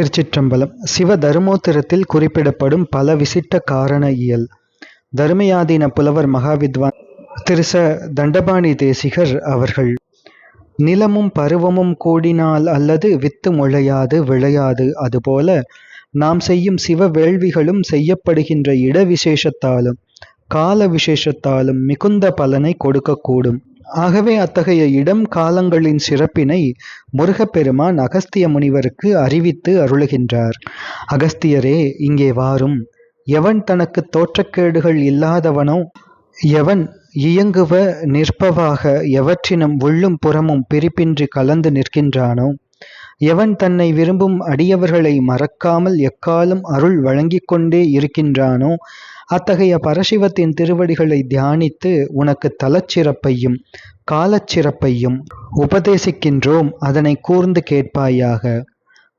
திருச்சிற்றம்பலம். சிவ தருமோத்திரத்தில் குறிப்பிடப்படும் பல விசிட்ட காரண இயல். தர்மயாதீன புலவர் மகாவித்வான் திருச தண்டபாணி தேசிகர் அவர்கள். நிலமும் பருவமும் கூடினால் அல்லது வித்து முளையாது விளையாது அதுபோல நாம் செய்யும் சிவ வேள்விகளும் செய்யப்படுகின்ற இட விசேஷத்தாலும் கால விசேஷத்தாலும் மிகுந்த பலனை கொடுக்கக்கூடும். ஆகவே அத்தகைய இடம் காலங்களின் சிறப்பினை முருகப்பெருமான் அகஸ்திய முனிவருக்கு அறிவித்து அருளுகின்றார். அகஸ்தியரே இங்கே வாரும். எவன் தனக்கு தோற்றக்கேடுகள் இல்லாதவனோ எவன் இயங்குவ நிற்பவாக எவற்றினும் உள்ளும் புறமும் பிரிப்பின்றி கலந்து நிற்கின்றானோ எவன் தன்னை விரும்பும் அடியவர்களை மறக்காமல் எக்காலும் அருள் வழங்கிக் கொண்டே இருக்கின்றானோ அத்தகைய பரசிவத்தின் திருவடிகளை தியானித்து உனக்கு தலச்சிறப்பையும் காலச்சிறப்பையும் உபதேசிக்கின்றோம் அதனை கூர்ந்து கேட்பாயாக.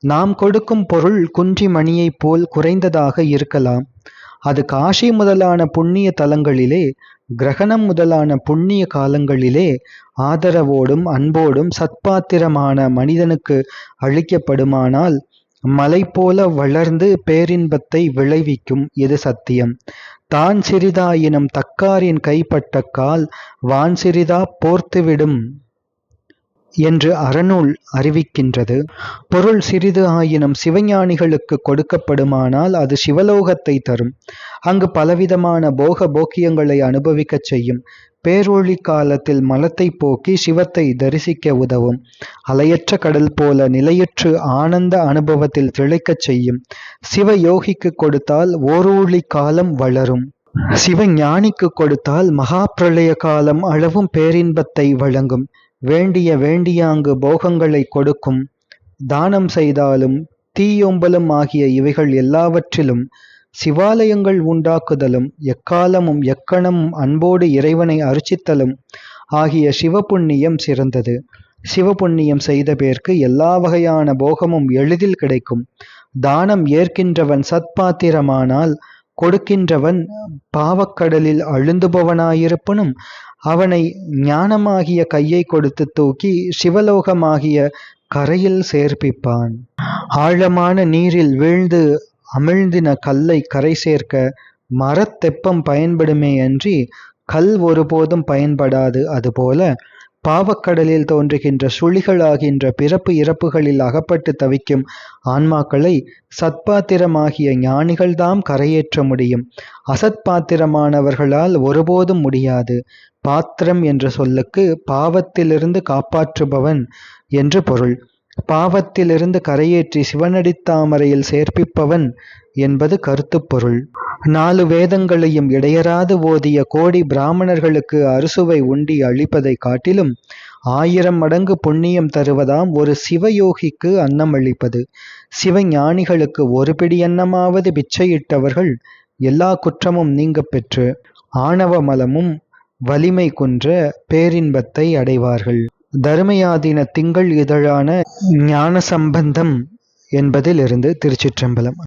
நாம் கொடுக்கும் பொருள் குன்றி மணியைப் போல் குறைந்ததாக இருக்கலாம். அது காஷி முதலான புண்ணிய தலங்களிலே கிரகணம் முதலான புண்ணிய காலங்களிலே ஆதரவோடும் அன்போடும் சத்பாத்திரமான மனிதனுக்கு அளிக்கப்படுமானால் மலை போல வளர்ந்து பேரின்பத்தை விளைவிக்கும் இது சத்தியம்? தான் சிறிதா எனும் தக்காரின் கைப்பட்ட கால் வான் சிறிதா போர்த்துவிடும். என்று அறநூல் அறிவிக்கின்றது. பொருள் சிறிது ஆயினும் சிவஞானிகளுக்கு கொடுக்கப்படுமானால் அது சிவலோகத்தை தரும். அங்கு பலவிதமான போக போக்கியங்களை அனுபவிக்கச் செய்யும். பேரொழி காலத்தில் மலத்தை போக்கி சிவத்தை தரிசிக்க உதவும். அலையற்ற கடல் போல நிலையற்று ஆனந்த அனுபவத்தில் திளைக்கச் செய்யும். சிவ யோகிக்கு கொடுத்தால் ஓரூழி காலம் வளரும். சிவ ஞானிக்கு கொடுத்தால் மகா பிரளய காலம் அளவும் பேரின்பத்தை வழங்கும். வேண்டிய வேண்டியாங்கு போகங்களை கொடுக்கும். தானம் செய்தாலும் தீயோம்பலும் ஆகிய இவைகள் எல்லாவற்றிலும் சிவாலயங்கள் உண்டாக்குதலும் எக்காலமும் எக்கணமும் அன்போடு இறைவனை அர்ச்சித்தலும் ஆகிய சிவபுண்ணியம் சிறந்தது. சிவபுண்ணியம் செய்த பேர்க்கு எல்லா வகையான போகமும் எளிதில் கிடைக்கும். தானம் ஏற்கின்றவன் சத்பாத்திரமானால் கொடுக்கின்றவன் பாவக்கடலில் அழுந்துபவனாயிருப்பினும் அவனை ஞானமாகிய கையை கொடுத்து தூக்கி சிவலோகமாகிய கரையில் சேர்ப்பிப்பான். ஆழமான நீரில் வீழ்ந்து அமிழ்ந்தின கல்லை கரை சேர்க்க மரத்தெப்பம் பயன்படுமே அன்றி கல் ஒருபோதும் பயன்படாது. அதுபோல பாவக்கடலில் தோன்றுகின்ற சுழிகளாகின்ற பிறப்பு இறப்புகளில் அகப்பட்டு தவிக்கும் ஆன்மாக்களை சத்பாத்திரமாகிய ஞானிகள்தாம் கரையேற்ற முடியும். அசத்பாத்திரமானவர்களால் ஒருபோதும் முடியாது. பாத்திரம் என்ற சொல்லுக்கு பாவத்திலிருந்து காப்பாற்றுபவன் என்று பொருள். பாவத்திலிருந்து கரையேற்றி சிவனடித்தாமரையில் சேர்ப்பிப்பவன் என்பது கருத்துப்பொருள் நாலு வேதங்களையும் இடையராது ஓதிய கோடி பிராமணர்களுக்கு அறுசுவை உண்டி அளிப்பதை காட்டிலும் ஆயிரம் மடங்கு புண்ணியம் தருவதாம் ஒரு சிவயோகிக்கு அன்னம் அளிப்பது சிவஞானிகளுக்கு ஒரு பிடி அன்னமாவது பிச்சையிட்டவர்கள் எல்லா குற்றமும் நீங்க பெற்று ஆணவ மலமும் வலிமை குன்ற பேரின்பத்தை அடைவார்கள். தர்மயாதீன திங்கள் இதழான ஞான சம்பந்தம் என்பதிலிருந்து திருச்சிற்றம்பலம்.